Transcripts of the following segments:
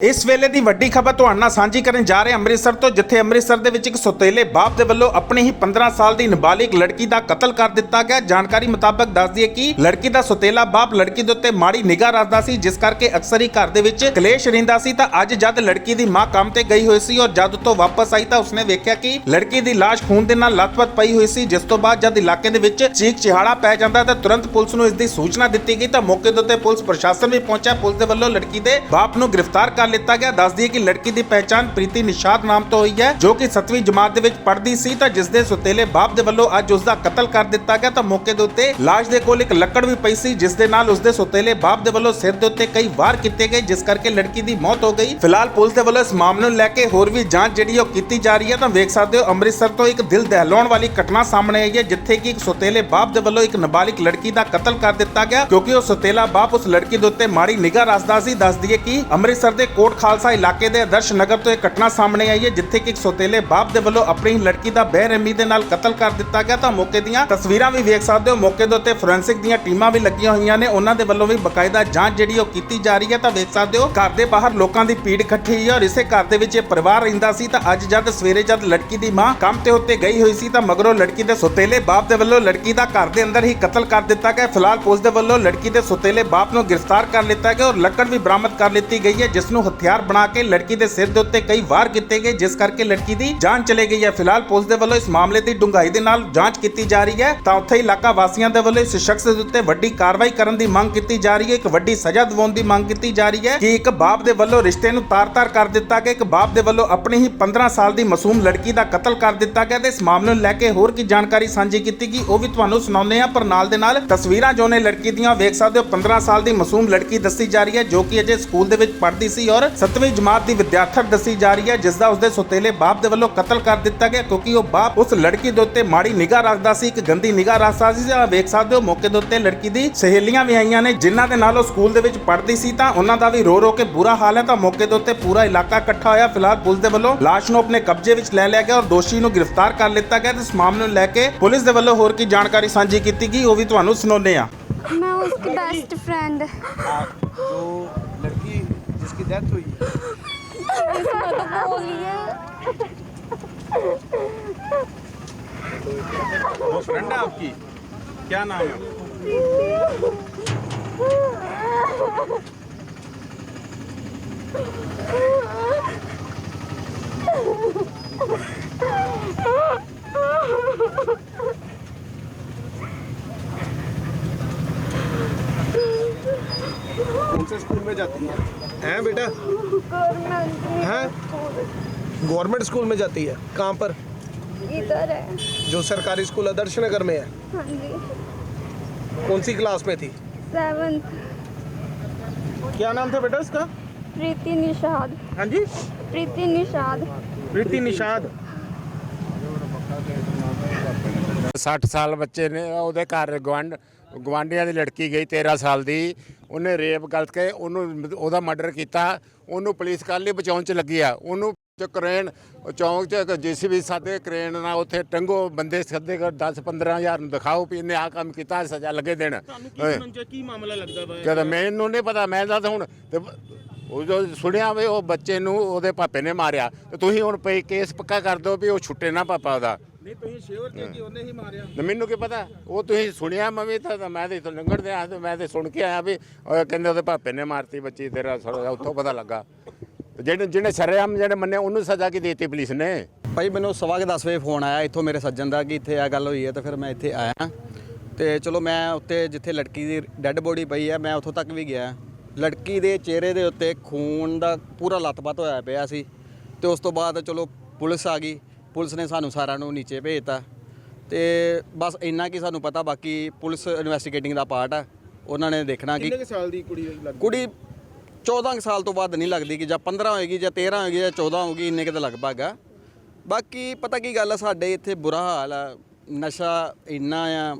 ਇਸ ਵੇਲੇ ਦੀ ਵੱਡੀ ਖਬਰ ਤੁਹਾਡੇ ਨਾਲ ਸਾਂਝੀ ਕਰਨ ਜਾ ਰਹੇ ਅੰਮ੍ਰਿਤਸਰ ਤੋਂ, ਜਿੱਥੇ ਅੰਮ੍ਰਿਤਸਰ ਦੇ ਵਿੱਚ ਇੱਕ ਸੁਤੇਲੇ ਬਾਪ ਦੇ ਵੱਲੋਂ ਆਪਣੀ ਹੀ 15 ਸਾਲ ਦੀ ਨਾਬਾਲਿਗ ਲੜਕੀ ਦਾ ਕਤਲ ਕਰ ਦਿੱਤਾ ਗਿਆ। ਜਾਣਕਾਰੀ ਮੁਤਾਬਕ ਦੱਸਦੀ ਹੈ ਕਿ ਲੜਕੀ ਦਾ ਸੁਤੇਲਾ ਬਾਪ ਲੜਕੀ ਦੇ ਉੱਤੇ ਮਾੜੀ ਨਿਗਾਹ ਰੱਖਦਾ ਸੀ, ਜਿਸ ਕਰਕੇ ਅਕਸਰ ਹੀ ਘਰ ਦੇ ਵਿੱਚ ਕਲੇਸ਼ ਰਹਿੰਦਾ ਸੀ। ਤਾਂ ਅੱਜ ਜਦ ਲੜਕੀ ਦੀ ਮਾਂ ਕੰਮ ਤੇ ਗਈ ਹੋਈ ਸੀ ਔਰ ਜਦ ਤੋਂ ਵਾਪਸ ਆਈ, ਤਾਂ ਉਸਨੇ ਵੇਖਿਆ ਕਿ ਲੜਕੀ ਦੀ ਲਾਸ਼ ਖੂਨ ਦੇ ਨਾਲ ਲੱਥਪੱਥ ਪਈ ਹੋਈ ਸੀ, ਜਿਸ ਤੋਂ ਬਾਅਦ ਜਦ ਇਲਾਕੇ ਦੇ ਵਿੱਚ ਚੀਕ ਚਿਹਾੜਾ ਪੈ ਜਾਂਦਾ, ਤਾਂ ਤੁਰੰਤ ਪੁਲਿਸ ਨੂੰ ਇਸ ਦੀ ਸੂਚਨਾ ਦਿੱਤੀ ਗਈ। ਤਾਂ ਮੌਕੇ ਦੇ ਉੱਤੇ ਪੁਲਿਸ ਪ੍ਰਸ਼ਾਸਨ ਵੀ ਪਹੁੰਚਿਆ। ਪੁਲਿਸ ਦੇ ਵੱਲੋਂ ਲੜਕੀ ਦੇ ਬਾਪ ਨੂੰ ਗ੍ਰਿਫਤਾਰ ਕਰ ਲਿੱਤਾ ਗਿਆ। ਦੱਸਦੀ ਹੈ ਕਿ ਲੜਕੀ ਦੀ ਪਹਿਚਾਣ ਪ੍ਰੀਤੀ ਨਿਸ਼ਾਦ ਨਾਮ ਤੋਂ ਹੋਈ ਹੈ, ਜੋ ਕਿ 7ਵੀਂ ਜਮਾਤ ਦੇ ਵਿੱਚ ਪੜ੍ਹਦੀ ਸੀ, ਤਾਂ ਜਿਸ ਦੇ ਸੁਤੇਲੇ ਬਾਪ ਦੇ ਵੱਲੋਂ ਅੱਜ ਉਸ ਦਾ ਕਤਲ ਕਰ ਦਿੱਤਾ ਗਿਆ। ਤਾਂ ਮੌਕੇ ਦੇ ਉੱਤੇ ਲਾਸ਼ ਦੇ ਕੋਲ ਇੱਕ ਲੱਕੜ ਵੀ ਪਈ ਸੀ, ਜਿਸ ਦੇ ਨਾਲ ਉਸ ਦੇ ਸੁਤੇਲੇ ਬਾਪ ਦੇ ਵੱਲੋਂ ਸਿਰ ਦੇ ਉੱਤੇ ਕਈ ਵਾਰ ਕੀਤੇ ਗਏ, ਜਿਸ ਕਰਕੇ ਲੜਕੀ ਦੀ ਮੌਤ ਹੋ ਗਈ। ਫਿਲਹਾਲ ਪੁਲਿਸ ਦੇ ਵੱਲੋਂ ਇਸ ਮਾਮਲੇ ਨੂੰ ਲੈ ਕੇ ਹੋਰ ਵੀ ਜਾਂਚ ਜਿਹੜੀ ਉਹ ਕੀਤੀ ਜਾ ਰਹੀ ਹੈ। ਤਾਂ ਵੇਖ ਸਕਦੇ ਹੋ, ਅੰਮ੍ਰਿਤਸਰ ਤੋਂ ਇੱਕ ਦਿਲ ਦਹਿਲਾਉਣ ਵਾਲੀ ਘਟਨਾ ਸਾਹਮਣੇ ਆਈ ਹੈ, ਜਿੱਥੇ ਕਿ ਇੱਕ ਸੁਤੇਲੇ ਬਾਪ ਦੇ ਵੱਲੋਂ ਇੱਕ ਨਾਬਾਲਿਗ ਲੜਕੀ ਦਾ ਕਤਲ ਕਰ ਦਿੱਤਾ ਗਿਆ, ਕਿਉਂਕਿ ਉਹ ਸੁਤੇਲਾ ਬਾਪ ਉਸ ਲੜਕੀ ਦੇ ਉੱਤੇ ਮਾੜੀ ਨਿਗਾਹ ਰੱਖਦਾ ਸੀ। ਦੱਸ ਦਈਏ ਕਿ ਅੰਮ੍ਰਿਤਸਰ ਦੇ ਕੋਟ ਖਾਲਸਾ ਇਲਾਕੇ ਦੇ ਆਦਰਸ਼ ਨਗਰ ਤੋਂ ਇਹ ਘਟਨਾ ਸਾਹਮਣੇ ਆਈ ਹੈ, ਜਿੱਥੇ ਕਿ ਇੱਕ ਸੁਤੇਲੇ ਬਾਪ ਦੇ ਵੱਲੋਂ ਆਪਣੀ ਹੀ ਲੜਕੀ ਦਾ ਬੇਰਹਿਮੀ ਦੇ ਨਾਲ ਕਤਲ ਕਰ ਦਿੱਤਾ ਗਿਆ। ਤਾਂ ਮੌਕੇ ਦੀਆਂ ਤਸਵੀਰਾਂ ਵੀ ਵੇਖ ਸਕਦੇ ਹੋ। ਮੌਕੇ ਦੇ ਉੱਤੇ ਫੋਰੈਂਸਿਕ ਦੀਆਂ ਟੀਮਾਂ ਵੀ ਲੱਗੀਆਂ ਹੋਈਆਂ ਨੇ। ਉਹਨਾਂ ਦੇ ਵੱਲੋਂ ਵੀ ਬਕਾਇਦਾ ਜਾਂਚ ਜਿਹੜੀ ਉਹ ਕੀਤੀ ਜਾ ਰਹੀ ਹੈ, ਤਾਂ ਵੇਖ ਸਕਦੇ ਹੋ। ਘਰ ਦੇ ਬਾਹਰ ਲੋਕਾਂ ਦੀ ਭੀੜ ਇਕੱਠੀ ਹੋਈ ਹੈ ਔਰ ਇਸੇ ਘਰ ਦੇ ਵਿੱਚ ਇਹ ਪਰਿਵਾਰ ਰਹਿੰਦਾ ਸੀ। ਤਾਂ ਅੱਜ ਜਦ ਸਵੇਰੇ ਜਦ ਲੜਕੀ ਦੀ ਮਾਂ ਕੰਮ ਤੇ ਉੱਤੇ ਗਈ ਹੋਈ ਸੀ, ਤਾਂ ਮਗਰੋਂ ਲੜਕੀ ਦੇ ਸੁਤੇਲੇ ਬਾਪ ਦੇ ਵੱਲੋਂ ਲੜਕੀ ਦਾ ਘਰ ਦੇ ਅੰਦਰ ਹੀ ਕਤਲ ਕਰ ਦਿੱਤਾ ਗਿਆ। ਫਿਲਹਾਲ ਪੁਲਿਸ ਦੇ ਵੱਲੋਂ ਲੜਕੀ ਦੇ ਸੁਤੇਲੇ ਬਾਪ ਨੂੰ ਗ੍ਰਿਫਤਾਰ ਕਰ ਲਿੱਤਾ ਗਿਆ ਔਰ ਲੱਕੜ ਵੀ ਬਰਾਮਦ ਕਰ ਲਿੱਤੀ ਗਈ ਹੈ, ਜਿਸ ਨੂੰ ਹਥਿਆਰ ਬਣਾ ਕੇ ਲੜਕੀ ਦੇ ਸਿਰ ਦੇ ਉੱਤੇ ਕਈ ਵਾਰ ਕੀਤੇ ਗਏ, ਜਿਸ ਕਰਕੇ ਲੜਕੀ ਦੀ ਜਾਨ ਚਲੇ ਗਈ ਹੈ। ਫਿਲਹਾਲ ਪੁਲਿਸ ਦੇ ਵੱਲੋਂ ਇਸ ਮਾਮਲੇ ਦੀ ਡੂੰਘਾਈ ਦੇ ਨਾਲ ਜਾਂਚ ਕੀਤੀ ਜਾ ਰਹੀ ਹੈ। ਤਾਂ ਉੱਥੇ ਇਲਾਕਾ ਵਾਸੀਆਂ ਦੇ ਵੱਲੋਂ ਇਸ ਸ਼ਖਸ ਦੇ ਉੱਤੇ ਵੱਡੀ ਕਾਰਵਾਈ ਕਰਨ ਦੀ ਮੰਗ ਕੀਤੀ ਜਾ ਰਹੀ ਹੈ। ਇੱਕ ਵੱਡੀ ਸਜ਼ਾ ਦਿਵਾਉਣ ਦੀ ਮੰਗ ਕੀਤੀ ਜਾ ਰਹੀ ਹੈ ਕਿ ਇੱਕ ਬਾਪ ਦੇ ਵੱਲੋਂ ਰਿਸ਼ਤੇ ਨੂੰ ਤਾਰ-ਤਾਰ ਕਰ ਦਿੱਤਾ ਗਿਆ। ਇੱਕ ਬਾਪ ਦੇ ਵੱਲੋਂ ਆਪਣੀ ਹੀ 15 ਸਾਲ ਦੀ ਮਾਸੂਮ ਲੜਕੀ ਦਾ ਕਤਲ ਕਰ ਦਿੱਤਾ ਗਿਆ ਤੇ ਇਸ ਮਾਮਲੇ ਨੂੰ ਲੈ ਕੇ ਹੋਰ ਕੀ ਜਾਣਕਾਰੀ ਸਾਂਝੀ ਕੀਤੀ ਗਈ, ਉਹ ਵੀ ਤੁਹਾਨੂੰ ਸੁਣਾਉਂਦੇ ਹਾਂ। ਪਰ ਨਾਲ ਦੇ ਨਾਲ ਤਸਵੀਰਾਂ ਜੋ ਨੇ ਲੜਕੀ ਦੀਆਂ, ਵੇਖ ਸਕਦੇ ਹੋ 15 ਸਾਲ ਦੀ ਮਾਸੂਮ ਲੜਕੀ ਦੱਸੀ ਜਾ ਰਹੀ ਹੈ, ਜੋ ਕਿ ਅਜੇ ਸਕੂਲ ਦੇ ਵਿੱਚ ਪੜ੍ਹਦੀ ਸੀ ਔਰ 7ਵੀਂ ਜਮਾਤ ਦੀ ਵਿਦਿਆਰਥਣ ਦੱਸੀ ਜਾ ਰਹੀ ਹੈ ਜਿਸ ਦਾ ਉਸਦੇ ਸੁਤੇਲੇ ਬਾਪ ਦੇ ਵੱਲੋਂ ਕਤਲ ਕਰ ਦਿੱਤਾ ਗਿਆ ਕਿਉਂਕਿ ਉਹ ਬਾਪ ਉਸ ਲੜਕੀ ਦੇ ਉੱਤੇ ਮਾੜੀ ਨਿਗਾਹ ਰੱਖਦਾ ਸੀ ਇੱਕ ਗੰਦੀ ਨਿਗਾਹ ਰੱਖਦਾ ਸੀ ਤਾਂ ਵੇਖ ਸਕਦੇ ਹੋ ਮੌਕੇ ਦੇ ਉੱਤੇ ਲੜਕੀ ਦੀ ਸਹੇਲੀਆਂ ਵੀ ਆਈਆਂ ਨੇ ਜਿਨ੍ਹਾਂ ਦੇ ਨਾਲ ਉਹ ਸਕੂਲ ਦੇ ਵਿੱਚ ਪੜ੍ਹਦੀ ਸੀ ਤਾਂ ਉਹਨਾਂ ਦਾ ਵੀ ਰੋ ਰੋ ਕੇ ਬੁਰਾ ਹਾਲ ਹੈ ਤਾਂ ਮੌਕੇ ਦੇ ਉੱਤੇ ਪੂਰਾ ਇਲਾਕਾ ਇਕੱਠਾ ਹੋਇਆ ਫਿਲਹਾਲ ਪੁਲਿਸ ਦੇ ਵੱਲੋਂ ਲਾਸ਼ ਨੂੰ ਆਪਣੇ ਕਬਜ਼ੇ ਵਿੱਚ ਲੈ ਲਿਆ ਗਿਆ ਔਰ ਦੋਸ਼ੀ ਨੂੰ ਗ੍ਰਿਫਤਾਰ ਕਰ ਲਿੱਤਾ ਗਿਆ ਤੇ ਇਸ ਮਾਮਲੇ ਨੂੰ ਲੈ ਕੇ ਪੁਲਿਸ ਦੇ ਵੱਲੋਂ ਹੋਰ ਕੀ ਜਾਣਕਾਰੀ ਸਾਂਝੀ ਕੀਤੀ ਗਈ ਉਹ ਵੀ ਤੁਹਾਨੂੰ ਸੁਣਾਉਂਦੇ ਹਾਂ मैं उसकी बेस्ट फ्रेंड जो लड़की जिसकी डेथ हुई बोलिए वो फ्रेंड है आपकी? क्या नाम है? कौन से स्कूल में जाती है? हैं बेटा हैं गवर्नमेंट स्कूल में जाती है कहाँ पर इधर है जो सरकारी स्कूल आदर्श नगर में है हाँ जी कौन सी क्लास में थी सेवन्थ क्या नाम था बेटा उसका प्रीति निषाद हाँ जी प्रीति निषाद प्रीति निषाद 60 ਸਾਲ ਬੱਚੇ ਨੇ ਉਹਦੇ ਘਰ ਗਵਾਂਡ ਗਵਾਂਡੀਆਂ ਦੀ ਲੜਕੀ ਗਈ 13 ਸਾਲ ਦੀ ਉਹਨੇ ਰੇਪ ਗਲਤ ਕੇ ਉਹਨੂੰ ਉਹਦਾ ਮਰਡਰ ਕੀਤਾ ਉਹਨੂੰ ਪੁਲਿਸ ਕੱਲ੍ਹ ਹੀ ਬਚਾਉਣ ਚ ਲੱਗੀ ਆ। ਉਹਨੂੰ ਚ ਕਰੇਨ ਚੌਂਕ ਚ ਜੀਸੀਬੀ ਸਾਦੇ ਕਰੇਨ ਨਾਲ ਉੱਥੇ ਟੰਗੋ ਬੰਦੇ ਸੱਦੇ ਕਰ 10 15000 ਨੂੰ ਦਿਖਾਓ ਵੀ ਇਹਨੇ ਆ ਕੰਮ ਕੀਤਾ ਸਜ਼ਾ ਲੱਗੇ ਦੇਣ। ਕੀ ਮਾਮਲਾ ਲੱਗਦਾ ਵਾ? ਕਹਿੰਦਾ ਮੈਨੂੰ ਨਹੀਂ ਪਤਾ ਮੈਂ ਤਾਂ ਹੁਣ ਤੇ ਉਹ ਜੋ ਸੁਣਿਆ ਵੀ ਉਹ ਬੱਚੇ ਨੂੰ ਉਹਦੇ ਪਾਪੇ ਨੇ ਮਾਰਿਆ। ਤੇ ਤੁਸੀਂ ਹੁਣ ਪਈ ਕੇਸ ਪੱਕਾ ਕਰ ਦਿਓ ਵੀ ਉਹ ਛੁੱਟੇ ਨਾ ਪਾਪਾ ਉਹਦਾ। ਨਹੀਂ ਤੁਸੀਂ ਸ਼ੇਅਰ ਤੇ ਕਿ ਉਹਨੇ ਹੀ ਮਾਰਿਆ। ਤੇ ਮੈਨੂੰ ਕੀ ਪਤਾ? ਉਹ ਤੁਸੀਂ ਸੁਣਿਆ ਮੈਂ ਵੀ ਤਾਂ ਮੈਂ ਤੇ ਇੱਥੋਂ ਲੰਘਣ ਦੇ ਆ ਤੇ ਮੈਂ ਤੇ ਸੁਣ ਕੇ ਆਇਆ ਵੀ ਉਹ ਕਹਿੰਦੇ ਉਹਦੇ ਪਾਪੇ ਨੇ ਮਾਰਤੀ ਬੱਚੀ ਤੇਰਾ ਸਾਲਾ ਉੱਥੋਂ ਪਤਾ ਲੱਗਾ। ਤੇ ਜਿਹੜੇ ਜਿਹਨੇ ਸ਼ਰੇਆਮ ਜਿਹੜੇ ਮੰਨੇ ਉਹਨੂੰ ਸਜ਼ਾ ਕੀ ਦੇਤੀ ਪੁਲਿਸ ਨੇ? ਭਾਈ ਮੈਨੂੰ ਸਵਾ ਕੇ 10 ਵਜੇ ਫੋਨ ਆਇਆ ਇੱਥੋਂ ਮੇਰੇ ਸੱਜਣ ਦਾ ਕਿ ਇੱਥੇ ਆ ਗੱਲ ਹੋਈ ਹੈ ਤੇ ਫਿਰ ਮੈਂ ਇੱਥੇ ਆਇਆ। ਤੇ ਚਲੋ ਮੈਂ ਉੱਤੇ ਜਿੱਥੇ ਲੜਕੀ ਦੀ ਡੈੱਡ ਬੋਡੀ ਪਈ ਹੈ ਮੈਂ ਉੱਥੋਂ ਤੱਕ ਵੀ ਗਿਆ। ਲੜਕੀ ਦੇ ਚਿਹਰੇ ਦੇ ਉੱਤੇ ਖੂਨ ਦਾ ਪੂਰਾ ਲੱਤਪੱਤ ਹੋਇਆ ਪਿਆ ਸੀ। ਤੇ ਉਸ ਤੋਂ ਬਾਅਦ ਚਲੋ ਪੁਲਿਸ ਆ ਗਈ। ਪੁਲਿਸ ਨੇ ਸਾਨੂੰ ਸਾਰਿਆਂ ਨੂੰ ਨੀਚੇ ਭੇਜਤਾ ਤੇ ਬਸ ਇੰਨਾ ਕੀ ਸਾਨੂੰ ਪਤਾ ਬਾਕੀ ਪੁਲਿਸ ਇਨਵੈਸਟੀਗੇਟਿੰਗ ਦਾ ਪਾਰਟ ਆ। ਉਹਨਾਂ ਨੇ ਦੇਖਣਾ ਕਿ ਕਿੰਨੇ ਕੁ ਸਾਲ ਦੀ ਕੁੜੀ ਕੁੜੀ 14 ਕੁ ਸਾਲ ਤੋਂ ਬਾਅਦ ਨਹੀਂ ਲੱਗਦੀ ਕਿ ਜਾਂ 15 ਹੋਏਗੀ ਜਾਂ 13 ਹੋਏਗੀ ਜਾਂ 14 ਹੋਏਗੀ ਇੰਨੇ ਕਿਤੇ ਲਗਭਗ ਆ। ਬਾਕੀ ਪਤਾ ਕੀ ਗੱਲ ਆ ਸਾਡੇ ਇੱਥੇ ਬੁਰਾ ਹਾਲ ਆ। ਨਸ਼ਾ ਇੰਨਾ ਆ।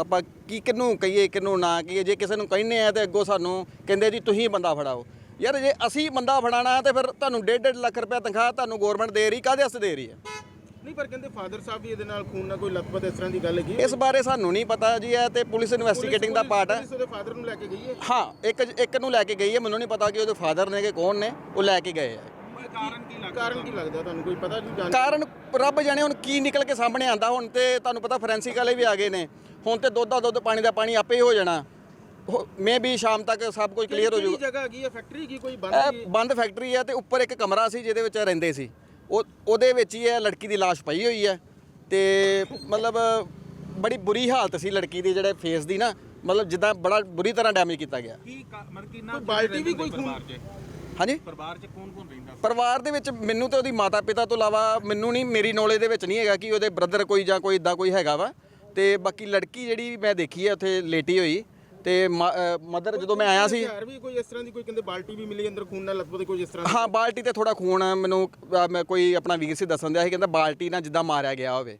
ਆਪਾਂ ਕੀ ਕਿਹਨੂੰ ਕਹੀਏ ਕਿਹਨੂੰ ਨਾ ਕਹੀਏ ਜੇ ਕਿਸੇ ਨੂੰ ਕਹਿੰਨੇ ਆ ਤੇ ਅੱਗੋਂ ਸਾਨੂੰ ਕਹਿੰਦੇ ਜੀ ਤੁਸੀਂ ਬੰਦਾ ਫੜਾਓ। ਯਾਰ ਜੇ ਅਸੀਂ ਬੰਦਾ ਫੜਾਣਾ ਤੇ ਫਿਰ ਤੁਹਾਨੂੰ 1.5 ਲੱਖ ਰੁਪਏ ਤਨਖਾਹ ਤੁਹਾਨੂੰ ਗਵਰਨਮੈਂਟ ਦੇ ਰਹੀ ਕਾਹਦੇ ਵਾਸਤੇ ਦੇ ਰਹੀ ਹੈ ਨਹੀਂ ਪਰ ਕਹਿੰਦੇ ਫਾਦਰ ਸਾਹਿਬ ਵੀ ਇਹਦੇ ਨਾਲ ਖੂਨ ਨਾਲ ਕੋਈ ਲਖਪਤ ਇਸ ਤਰ੍ਹਾਂ ਦੀ ਗੱਲ ਹੈਗੀ ਇਸ ਬਾਰੇ ਸਾਨੂੰ ਨਹੀਂ ਪਤਾ ਜੀ ਇਹ ਤੇ ਪੁਲਿਸ ਇਨਵੈਸਟੀਗੇਟਿੰਗ ਦਾ ਪਾਰਟ ਹੈ। ਪੁਲਿਸ ਉਹਦੇ ਫਾਦਰ ਨੂੰ ਲੈ ਕੇ ਗਈ ਹੈ? ਹਾਂ ਇੱਕ ਇੱਕ ਨੂੰ ਲੈ ਕੇ ਗਈ ਹੈ ਮੈਨੂੰ ਨਹੀਂ ਪਤਾ ਕਿ ਉਹਦੇ ਫਾਦਰ ਨੇ ਕਿ ਕੌਣ ਨੇ ਉਹ ਲੈ ਕੇ ਗਏ ਆ। ਕਾਰਨ ਕੀ ਲੱਗਦਾ ਕਾਰਨ ਕੀ ਲੱਗਦਾ ਤੁਹਾਨੂੰ? ਕੋਈ ਪਤਾ ਨਹੀਂ ਕਾਰਨ ਰੱਬ ਜਾਣੇ ਹੁਣ ਕੀ ਨਿਕਲ ਕੇ ਸਾਹਮਣੇ ਆਂਦਾ ਹੁਣ ਤੇ ਤੁਹਾਨੂੰ ਪਤਾ ਫੋਰੈਂਸਿਕ ਵਾਲੇ ਵੀ ਆ ਗਏ ਨੇ। ਹੁਣ ਤੇ ਦੁੱਧ ਦਾ ਦੁੱਧ ਪਾਣੀ ਦਾ ਪਾਣੀ ਆਪੇ ਹੀ ਹੋ ਜਾਣਾ। ਮੇ ਵੀ ਸ਼ਾਮ ਤੱਕ ਸਭ ਕੁਝ ਕਲੀਅਰ ਹੋ ਕਿਹੜੀ ਜਾਊਗਾ। ਜਗ੍ਹਾ ਹੈਗੀ ਹੈ? ਫੈਕਟਰੀ ਕੀ ਕੋਈ ਬੰਦ ਬੰਦ ਫੈਕਟਰੀ ਹੈ ਤੇ ਉੱਪਰ ਇੱਕ ਕਮਰਾ ਸੀ ਜਿਹਦੇ ਵਿੱਚ ਰਹਿੰਦੇ ਸੀ। ਉਹ ਉਹਦੇ ਵਿੱਚ ਹੀ ਇਹ ਲੜਕੀ ਦੀ ਲਾਸ਼ ਪਈ ਹੋਈ ਹੈ ਤੇ ਮਤਲਬ ਬੜੀ ਬੁਰੀ ਹਾਲਤ ਸੀ ਲੜਕੀ ਦੀ ਜਿਹੜੇ ਫੇਸ ਦੀ ਨਾ ਮਤਲਬ ਜਿੱਦਾਂ ਬੜਾ ਬੁਰੀ ਤਰ੍ਹਾਂ ਡੈਮੇਜ ਕੀਤਾ ਗਿਆ। ਕੀ ਮਰ ਕੀ ਕੋਈ ਬਾਲਟੀ ਵੀ ਕੋਈ ਖੂਨ ਹਾਂਜੀ? ਪਰਿਵਾਰ 'ਚ ਕੌਣ ਕੌਣ ਰਹਿੰਦਾ? ਪਰਿਵਾਰ ਦੇ ਵਿੱਚ ਮੈਨੂੰ ਤੇ ਉਹਦੀ ਮਾਤਾ ਪਿਤਾ ਤੋਂ ਇਲਾਵਾ ਮੈਨੂੰ ਨਹੀਂ ਮੇਰੀ ਨੌਲੇਜ ਦੇ ਵਿੱਚ ਨਹੀਂ ਹੈਗਾ ਕਿ ਉਹਦੇ ਬ੍ਰਦਰ ਕੋਈ ਜਾਂ ਕੋਈ ਇਦਾਂ ਕੋਈ ਹੈਗਾ ਵਾ। ਤੇ ਬਾਕੀ ਲੜਕੀ ਜਿਹੜੀ ਮੈਂ ਦੇਖੀ ਹੈ ਉੱਥੇ ਲੇਟੀ ਹੋਈ। ਤੇ ਮਦਰ ਜਦੋਂ ਮੈਂ ਆਇਆ ਸੀ। ਹਥਿਆਰ ਵੀ ਕੋਈ ਇਸ ਤਰ੍ਹਾਂ ਦੀ ਕੋਈ ਕਹਿੰਦੇ ਬਾਲਟੀ ਵੀ ਮਿਲੀ ਅੰਦਰ ਖੂਨ ਨਾਲ ਲਖਪਤ ਕੋਈ ਇਸ ਤਰ੍ਹਾਂ ਹਾਂ ਬਾਲਟੀ ਤੇ ਥੋੜਾ ਖੂਨ ਆ, ਮੈਨੂੰ ਮੈਂ ਕੋਈ ਆਪਣਾ ਵੀਰ ਸੀ ਦੱਸਣ ਦਿਆ ਸੀ ਕਹਿੰਦਾ ਬਾਲਟੀ ਨਾਲ ਜਿੱਦਾਂ ਮਾਰਿਆ ਗਿਆ ਹੋਵੇ।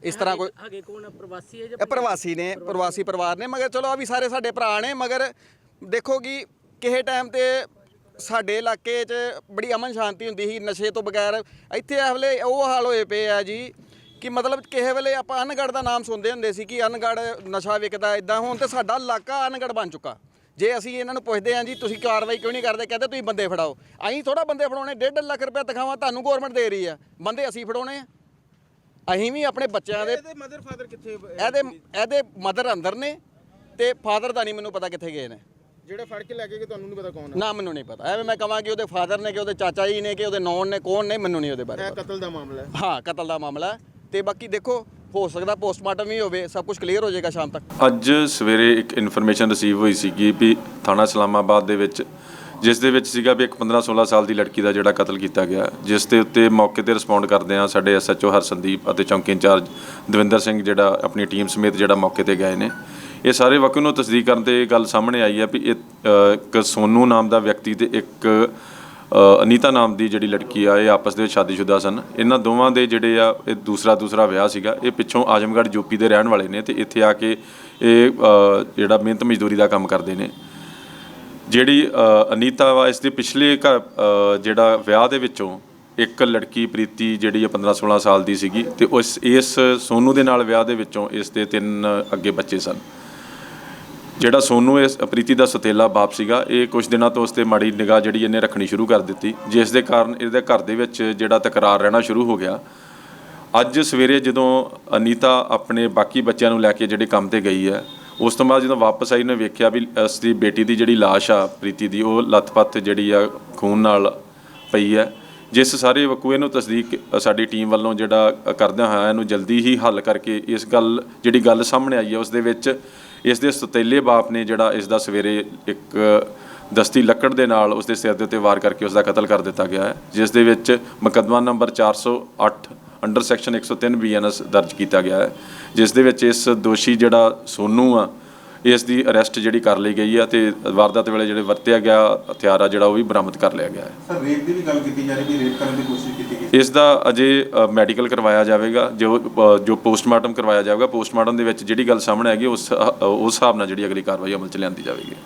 ਇਸ ਤਰ੍ਹਾਂ ਕੋਈ ਹੈਗੇ ਕੌਣ ਪ੍ਰਵਾਸੀ ਹੈ ਜਾਂ ਇਹ ਪ੍ਰਵਾਸੀ ਨੇ ਪ੍ਰਵਾਸੀ ਪਰਿਵਾਰ ਨੇ ਮਗਰ ਚਲੋ ਆ ਵੀ ਸਾਰੇ ਸਾਡੇ ਭਰਾ ਨੇ ਮਗਰ ਦੇਖੋ ਕਿ ਕਿਸੇ ਟਾਈਮ ਤੇ ਸਾਡੇ ਇਲਾਕੇ 'ਚ ਬੜੀ ਅਮਨ ਸ਼ਾਂਤੀ ਹੁੰਦੀ ਸੀ ਨਸ਼ੇ ਤੋਂ ਬਗੈਰ। ਇੱਥੇ ਇਹ ਵੇਲੇ ਉਹ ਹਾਲ ਹੋਏ ਪਏ ਆ ਜੀ ਕਿ ਮਤਲਬ ਕਿਸੇ ਵੇਲੇ ਆਪਾਂ ਅਨਗੜ ਦਾ ਨਾਮ ਸੁਣਦੇ ਹੁੰਦੇ ਸੀ ਕਿ ਅਨਗੜ ਨਸ਼ਾ ਵਿਕਦਾ ਇਦਾਂ ਹੁਣ ਤੇ ਸਾਡਾ ਇਲਾਕਾ ਅਨਗੜ ਬਣ ਚੁੱਕਾ। ਜੇ ਅਸੀਂ ਇਹਨਾਂ ਨੂੰ ਪੁੱਛਦੇ ਹਾਂ ਜੀ ਤੁਸੀਂ ਕਾਰਵਾਈ ਕਿਉਂ ਨਹੀਂ ਕਰਦੇ? ਕਹਿੰਦੇ ਤੁਸੀਂ ਬੰਦੇ ਫੜਾਓ। ਅਸੀਂ ਥੋੜਾ ਬੰਦੇ ਫੜਾਉਣੇ 1.5 ਲੱਖ ਰੁਪਏ ਤਖਾਵਾਂ ਤੁਹਾਨੂੰ ਗਵਰਨਮੈਂਟ ਦੇ ਰਹੀ ਆ। ਬੰਦੇ ਅਸੀਂ ਫੜਾਉਣੇ ਆ। ਅਸੀਂ ਵੀ ਆਪਣੇ ਬੱਚਿਆਂ ਦੇ ਇਹਦੇ ਮਦਰ ਫਾਦਰ ਕਿੱਥੇ ਇਹਦੇ ਇਹਦੇ ਮਦਰ ਅੰਦਰ ਨੇ ਤੇ ਫਾਦਰ ਦਾ ਨਹੀਂ ਮੈਨੂੰ ਪਤਾ ਕਿੱਥੇ ਗਏ ਨੇ। ਜਿਹੜੇ ਫੜ ਕੇ ਲੈ ਕੇ ਗਏ ਤੁਹਾਨੂੰ ਨਹੀਂ ਪਤਾ ਕੌਣ ਹੈ ਨਾ ਮੈਨੂੰ ਨਹੀਂ ਪਤਾ। ਐਵੇਂ ਮੈਂ ਕਹਾਂ ਕਿ ਉਹਦੇ ਫਾਦਰ ਨੇ ਕਿ ਉਹਦੇ ਚਾਚਾ ਜੀ ਨੇ ਕਿ ਉਹਦੇ ਨੌਨ ਨੇ ਕੌਣ ਨੇ ਮੈਨੂੰ ਨਹੀਂ ਉਹਦੇ ਬਾਰੇ ਇਹ ਕਤਲ ਦਾ ਮਾਮਲਾ ਹੈ। ਹਾਂ ਕਤਲ ਦਾ ਮਾਮਲਾ ਹੈ। ਤੇ ਬਾਕੀ ਦੇਖੋ, ਹੋ ਸਕਦਾ ਪੋਸਟਮਾਰਟਮ ਵੀ ਹੋਵੇ, ਸਭ ਕੁਝ ਕਲੀਅਰ ਹੋ ਜਾਏਗਾ ਸ਼ਾਮ ਤੱਕ। ਅੱਜ ਸਵੇਰੇ ਇੱਕ ਇਨਫੋਰਮੇਸ਼ਨ ਰਿਸੀਵ ਹੋਈ ਸੀਗੀ ਵੀ ਥਾਣਾ ਇਸਲਾਮਾਬਾਦ ਦੇ ਵਿੱਚ, ਜਿਸ ਦੇ ਵਿੱਚ ਸੀਗਾ ਵੀ ਇੱਕ 15-16 ਸਾਲ ਦੀ ਲੜਕੀ ਦਾ ਜਿਹੜਾ ਕਤਲ ਕੀਤਾ ਗਿਆ। ਜਿਸ ਦੇ ਉੱਤੇ ਮੌਕੇ ਤੇ ਰਿਸਪੌਂਡ ਕਰਦੇ ਆ ਸਾਡੇ ਐਸਐਚਓ ਹਰਸੰਦੀਪ ਅਤੇ ਚੌਂਕੀ ਇੰਚਾਰਜ ਦਵਿੰਦਰ ਸਿੰਘ ਜਿਹੜਾ ਆਪਣੀ ਟੀਮ ਸਮੇਤ ਜਿਹੜਾ ਮੌਕੇ ਤੇ ਗਏ ਨੇ। ਇਹ ਸਾਰੇ ਵਕਤ ਨੂੰ ਤਸਦੀਕ ਕਰਨ ਤੇ ਇਹ ਗੱਲ ਸਾਹਮਣੇ ਆਈ ਹੈ ਵੀ ਇਹ ਇੱਕ ਸੋਨੂ ਨਾਮ ਦਾ ਵਿਅਕਤੀ ਤੇ ਇੱਕ ਅਨੀਤਾ ਨਾਮ ਦੀ ਜਿਹੜੀ ਲੜਕੀ ਆ, ਇਹ ਆਪਸ ਦੇ ਵਿੱਚ ਸ਼ਾਦੀशुदा ਸਨ। ਇਹਨਾਂ ਦੋਵਾਂ ਦੇ ਜਿਹੜੇ ਆ, ਇਹ ਦੂਸਰਾ ਦੂਸਰਾ ਵਿਆਹ ਸੀਗਾ। ਇਹ ਪਿੱਛੋਂ ਆਜਮਗੜ੍ਹ ਯੂਪੀ ਦੇ ਰਹਿਣ ਵਾਲੇ ਨੇ ਤੇ ਇੱਥੇ ਆ ਕੇ ਇਹ ਜਿਹੜਾ ਮਿਹਨਤ ਮਜ਼ਦੂਰੀ ਦਾ ਕੰਮ ਕਰਦੇ ਨੇ। ਜਿਹੜੀ ਅਨੀਤਾ ਵਾ, ਇਸ ਦੇ ਪਿਛਲੇ ਘਰ ਜਿਹੜਾ ਵਿਆਹ ਦੇ ਵਿੱਚੋਂ ਇੱਕ ਲੜਕੀ ਪ੍ਰੀਤੀ ਜਿਹੜੀ ਆ 15 16 ਸਾਲ ਦੀ ਸੀਗੀ ਤੇ ਉਸ, ਇਸ ਸੋਨੂ ਦੇ ਨਾਲ ਵਿਆਹ ਦੇ ਵਿੱਚੋਂ ਇਸ ਦੇ ਤਿੰਨ ਅੱਗੇ ਬੱਚੇ ਸਨ। ਜਿਹੜਾ ਸੋਨੂ ਇਸ ਪ੍ਰੀਤੀ ਦਾ ਸਤੇਲਾ ਬਾਪ ਸੀਗਾ, ਇਹ ਕੁਝ ਦਿਨਾਂ ਤੋਂ ਉਸ ਤੇ ਮਾੜੀ ਨਿਗਾਹ ਜਿਹੜੀ ਇਹਨੇ ਰੱਖਣੀ ਸ਼ੁਰੂ ਕਰ ਦਿੱਤੀ, ਜਿਸ ਦੇ ਕਾਰਨ ਇਹਦੇ ਘਰ ਦੇ ਵਿੱਚ ਜਿਹੜਾ ਤਕਰਾਰ ਰਹਿਣਾ ਸ਼ੁਰੂ ਹੋ ਗਿਆ। ਅੱਜ ਸਵੇਰੇ ਜਦੋਂ ਅਨੀਤਾ ਆਪਣੇ ਬਾਕੀ ਬੱਚਿਆਂ ਨੂੰ ਲੈ ਕੇ ਜਿਹੜੇ ਕੰਮ ਤੇ ਗਈ ਹੈ, ਉਸ ਤੋਂ ਬਾਅਦ ਜਦੋਂ ਵਾਪਸ ਆਈ ਨੇ ਵੇਖਿਆ ਵੀ ਉਸ ਦੀ ਬੇਟੀ ਦੀ ਜਿਹੜੀ ਲਾਸ਼ ਆ ਪ੍ਰੀਤੀ ਦੀ, ਉਹ ਲੱਥਪੱਥ ਜਿਹੜੀ ਆ ਖੂਨ ਨਾਲ ਪਈ ਹੈ। ਜਿਸ ਸਾਰੇ ਵਕੂਏ ਨੂੰ ਤਸਦੀਕ ਸਾਡੀ ਟੀਮ ਵੱਲੋਂ ਜਿਹੜਾ ਕਰਦਿਆਂ ਹੋਇਆ ਇਹਨੂੰ ਜਲਦੀ ਹੀ ਹੱਲ ਕਰਕੇ ਇਸ ਗੱਲ, ਜਿਹੜੀ ਗੱਲ ਸਾਹਮਣੇ ਆਈ ਹੈ, ਉਸ ਦੇ ਵਿੱਚ ਇਸ ਦੇ ਸਤੇਲੇ ਬਾਪ ਨੇ ਜਿਹੜਾ ਇਸ ਦਾ ਸਵੇਰੇ ਇੱਕ ਦਸਤੀ ਲੱਕੜ ਦੇ ਨਾਲ ਉਸ ਦੇ ਸਿਰ ਦੇ ਉੱਤੇ ਵਾਰ ਕਰਕੇ ਉਸ ਦਾ ਕਤਲ ਕਰ ਦਿੱਤਾ ਗਿਆ ਹੈ, ਜਿਸ ਦੇ ਵਿੱਚ ਮੁਕੱਦਮਾ ਨੰਬਰ 408 ਅੰਡਰ ਸੈਕਸ਼ਨ 103 ਬੀਐਨਐਸ ਦਰਜ ਕੀਤਾ ਗਿਆ ਹੈ, ਜਿਸ ਦੇ ਵਿੱਚ ਇਸ ਦੋਸ਼ੀ ਜਿਹੜਾ ਸੋਨੂ ਆ ਇਸ ਦੀ ਅਰੈਸਟ ਜਿਹੜੀ ਕਰ ਲਈ ਗਈ ਆ ਤੇ ਵਾਰਦਾਤ ਵੇਲੇ ਜਿਹੜੇ ਵਰਤਿਆ ਗਿਆ ਹਥਿਆਰ ਆ ਜਿਹੜਾ ਉਹ ਵੀ ਬਰਾਮਦ ਕਰ ਲਿਆ ਗਿਆ ਹੈ। ਸਰ ਰੇਪ ਦੀ ਵੀ ਗੱਲ ਕੀਤੀ ਜਾ ਰਹੀ ਕਿ ਰੇਪ ਕਰਨ ਦੀ ਕੋਸ਼ਿਸ਼ ਕੀਤੀ ਗਈ। ਇਸ ਦਾ ਅਜੇ ਮੈਡੀਕਲ ਕਰਵਾਇਆ ਜਾਵੇਗਾ ਜੋ ਜੋ ਪੋਸਟਮਾਰਟਮ ਕਰਵਾਇਆ ਜਾਵੇਗਾ ਪੋਸਟਮਾਰਟਮ ਦੇ ਵਿੱਚ ਜਿਹੜੀ ਗੱਲ ਸਾਹਮਣੇ ਆਏਗੀ ਉਸ ਉਸ ਹਿਸਾਬ ਨਾਲ ਜਿਹੜੀ ਅਗਲੀ ਕਾਰਵਾਈ ਅਮਲ ਚ ਲਿਆਂਦੀ ਜਾਵੇਗੀ।